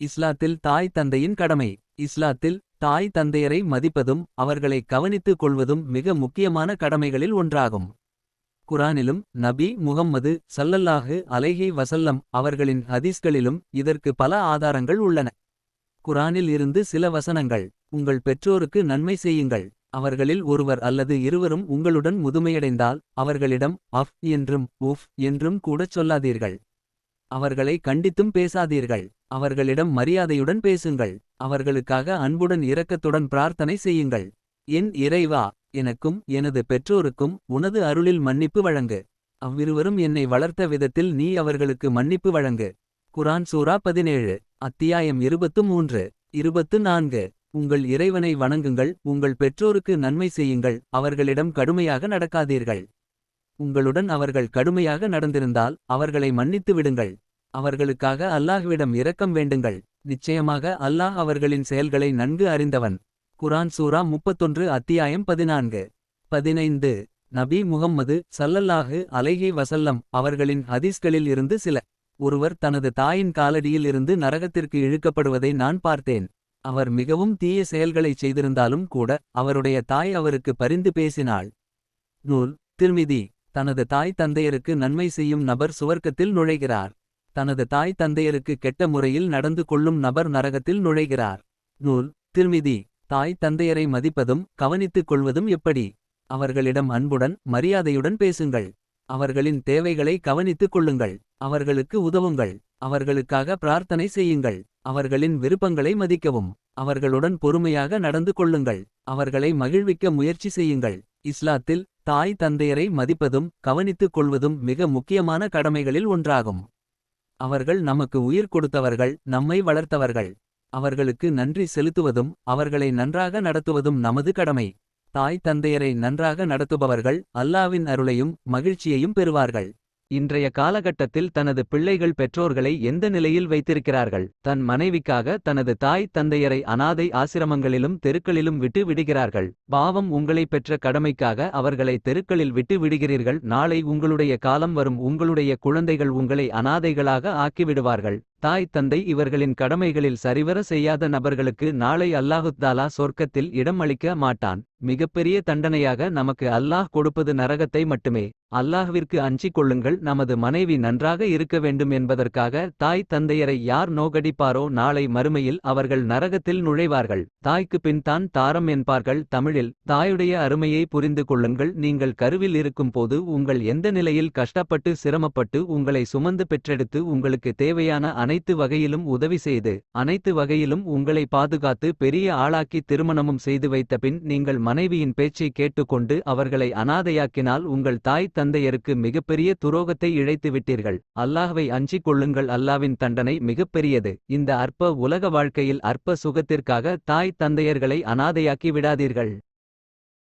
இஸ்லாத்தில் தாய் தந்தையின் கடமை. இஸ்லாத்தில் தாய் தந்தையரை மதிப்பதும் அவர்களை கவனித்துக் கொள்வதும் மிக முக்கியமான கடமைகளில் ஒன்றாகும். குரானிலும் நபி முகம்மது சல்லல்லாஹு அலைஹி வசல்லம் அவர்களின் ஹதீஸ்களிலும் இதற்கு பல ஆதாரங்கள் உள்ளன. குரானில் இருந்து சில வசனங்கள் உங்கள் பெற்றோருக்கு நன்மை செய்யுங்கள். அவர்களில் ஒருவர் அல்லது இருவரும் உங்களுடன் முதுமையடைந்தால் அவர்களிடம் அஃப் என்றும் உஃப் என்றும் கூடச் சொல்லாதீர்கள். அவர்களை கண்டித்தும் பேசாதீர்கள். அவர்களிடம் மரியாதையுடன் பேசுங்கள். அவர்களுக்காக அன்புடன் இரக்கத்துடன் பிரார்த்தனை செய்யுங்கள். என் இறைவா எனக்கும் எனது பெற்றோருக்கும் உனது அருளில் மன்னிப்பு வழங்கு. அவ்விருவரும் என்னை வளர்த்த விதத்தில் நீ அவர்களுக்கு மன்னிப்பு வழங்கு. குரான் சூரா பதினேழு அத்தியாயம் இருபத்து மூன்று இருபத்து நான்கு உங்கள் இறைவனை வணங்குங்கள் உங்கள் பெற்றோருக்கு நன்மை செய்யுங்கள் அவர்களிடம் கடுமையாக நடக்காதீர்கள். உங்களுடன் அவர்கள் கடுமையாக நடந்திருந்தால் அவர்களை மன்னித்து விடுங்கள். அவர்களுக்காக அல்லாஹ்விடம் இரக்கம் வேண்டுங்கள். நிச்சயமாக அல்லாஹ் அவர்களின் செயல்களை நன்கு அறிந்தவன். குரான் சூரா முப்பத்தொன்று அத்தியாயம் பதினான்கு. பதினைந்து. நபி முகம்மது சல்லல்லாஹு அலைஹி வசல்லம் அவர்களின் ஹதீஸ்களில் இருந்து சில. ஒருவர் தனது தாயின் காலடியில் இருந்து நரகத்திற்கு இழுக்கப்படுவதை நான் பார்த்தேன். அவர் மிகவும் தீய செயல்களைச் செய்திருந்தாலும் கூட அவருடைய தாய் அவருக்கு பரிந்து பேசினாள். நூல் திருமிதி. தனது தாய் தந்தையருக்கு நன்மை செய்யும் நபர் சுவர்க்கத்தில் நுழைகிறார். தனது தாய் தந்தையருக்கு கெட்ட முறையில் நடந்து கொள்ளும் நபர் நரகத்தில் நுழைகிறார். நூல் திருமிதி தாய் தந்தையரை மதிப்பதும் கவனித்துக் கொள்வதும் எப்படி? அவர்களிடம் அன்புடன் மரியாதையுடன் பேசுங்கள். அவர்களின் தேவைகளை கவனித்துக் கொள்ளுங்கள். அவர்களுக்கு உதவுங்கள். அவர்களுக்காக பிரார்த்தனை செய்யுங்கள். அவர்களின் விருப்பங்களை மதிக்கவும். அவர்களுடன் பொறுமையாக நடந்து கொள்ளுங்கள். அவர்களை மகிழ்விக்க முயற்சி செய்யுங்கள். இஸ்லாத்தில் தாய் தந்தையரை மதிப்பதும் கவனித்துக் கொள்வதும் மிக முக்கியமான கடமைகளில் ஒன்றாகும். அவர்கள் நமக்கு உயிர் கொடுத்தவர்கள் நம்மை வளர்த்தவர்கள். அவர்களுக்கு நன்றி செலுத்துவதும் அவர்களை நன்றாக நடத்துவதும் நமது கடமை. தாய் தந்தையரை நன்றாக நடத்துபவர்கள் அல்லாவின் அருளையும் மகிழ்ச்சியையும் பெறுவார்கள். இன்றைய காலகட்டத்தில் தனது பிள்ளைகள் பெற்றோர்களை எந்த நிலையில் வைத்திருக்கிறார்கள்? தன் மனைவிக்காக தனது தாய் தந்தையரை அனாதை ஆசிரமங்களிலும் தெருக்களிலும் விட்டு விடுகிறார்கள். பாவம் உங்களை பெற்ற கடமைக்காக அவர்களை தெருக்களில் விட்டு விடுகிறீர்கள். நாளை உங்களுடைய காலம் வரும். உங்களுடைய குழந்தைகள் உங்களை அனாதைகளாக ஆக்கிவிடுவார்கள். தாய் தந்தை இவர்களின் கடமைகளில் சரிவர செய்யாத நபர்களுக்கு நாளை அல்லாஹுத்தாலா சொர்க்கத்தில் இடம் அளிக்க மாட்டான். மிகப்பெரிய தண்டனையாக நமக்கு அல்லாஹ் கொடுப்பது நரகத்தை மட்டுமே. அல்லாஹ்விற்கு அஞ்சிக் கொள்ளுங்கள் நமது மனைவி நன்றாக இருக்க வேண்டும் என்பதற்காக தாய் தந்தையரை யார் நோகடிப்பாரோ நாளை மறுமையில் அவர்கள் நரகத்தில் நுழைவார்கள். தாய்க்கு பின் தான் தாரம் என்பார்கள். தமிழில் தாயுடைய அருமையை புரிந்து கொள்ளுங்கள் நீங்கள் கருவில் இருக்கும் போது உங்கள் எந்த நிலையில் கஷ்டப்பட்டு சிரமப்பட்டு உங்களை சுமந்து பெற்றெடுத்து உங்களுக்கு தேவையான அனைத்து வகையிலும் உதவி செய்து அனைத்து வகையிலும் உங்களை பாதுகாத்து பெரிய ஆளாக்கி திருமணமும் செய்து வைத்த பின் நீங்கள் மனைவியின் பேச்சை கேட்டுக்கொண்டு அவர்களை அனாதையாக்கினால் உங்கள் தாய் தந்தையருக்கு மிகப்பெரிய துரோகத்தை இழைத்து விட்டீர்கள். அல்லாஹ்வை அஞ்சிக் கொள்ளுங்கள். அல்லாவின் தண்டனை மிகப்பெரியது. இந்த அற்ப உலக வாழ்க்கையில் அற்ப சுகத்திற்காக தாய் தந்தையர்களை அனாதையாக்கி விடாதீர்கள்.